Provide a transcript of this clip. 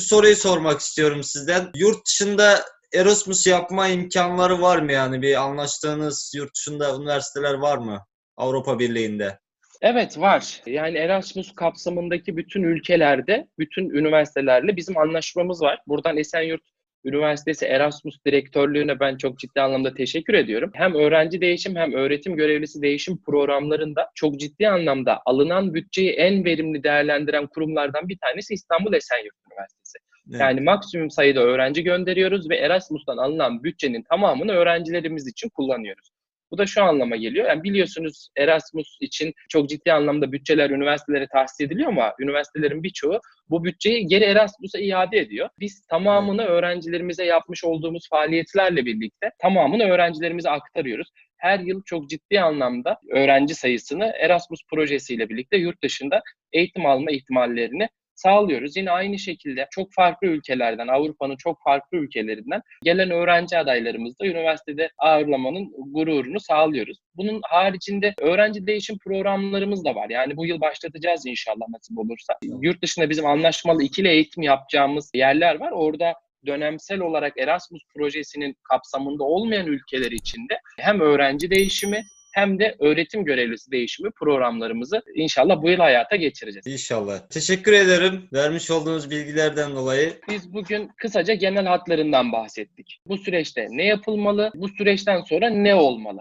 Soruyu sormak istiyorum sizden. Yurt dışında Erasmus yapma imkanları var mı yani? Bir anlaştığınız yurt dışında üniversiteler var mı? Avrupa Birliği'nde. Evet var. Yani Erasmus kapsamındaki bütün ülkelerde, bütün üniversitelerle bizim anlaşmamız var. Buradan Esenyurt Üniversitesi Erasmus Direktörlüğü'ne ben çok ciddi anlamda teşekkür ediyorum. Hem öğrenci değişim hem öğretim görevlisi değişim programlarında çok ciddi anlamda alınan bütçeyi en verimli değerlendiren kurumlardan bir tanesi İstanbul Esenyurt Üniversitesi. Evet. Yani maksimum sayıda öğrenci gönderiyoruz ve Erasmus'tan alınan bütçenin tamamını öğrencilerimiz için kullanıyoruz. Bu da şu anlama geliyor. Yani biliyorsunuz Erasmus için çok ciddi anlamda bütçeler üniversitelere tahsis ediliyor ama üniversitelerin birçoğu bu bütçeyi geri Erasmus'a iade ediyor. Biz tamamını öğrencilerimize yapmış olduğumuz faaliyetlerle birlikte tamamını öğrencilerimize aktarıyoruz. Her yıl çok ciddi anlamda öğrenci sayısını Erasmus projesiyle birlikte yurt dışında eğitim alma ihtimallerini sağlıyoruz. Yine aynı şekilde çok farklı ülkelerden, Avrupa'nın çok farklı ülkelerinden gelen öğrenci adaylarımızı da üniversitede ağırlamanın gururunu sağlıyoruz. Bunun haricinde öğrenci değişim programlarımız da var. Yani bu yıl başlatacağız inşallah nasip olursa. Yurt dışında bizim anlaşmalı ikili eğitim yapacağımız yerler var. Orada dönemsel olarak Erasmus projesinin kapsamında olmayan ülkeler içinde hem öğrenci değişimi hem de öğretim görevlisi değişimi programlarımızı inşallah bu yıl hayata geçireceğiz. İnşallah. Teşekkür ederim vermiş olduğunuz bilgilerden dolayı. Biz bugün kısaca genel hatlarından bahsettik. Bu süreçte ne yapılmalı, bu süreçten sonra ne olmalı?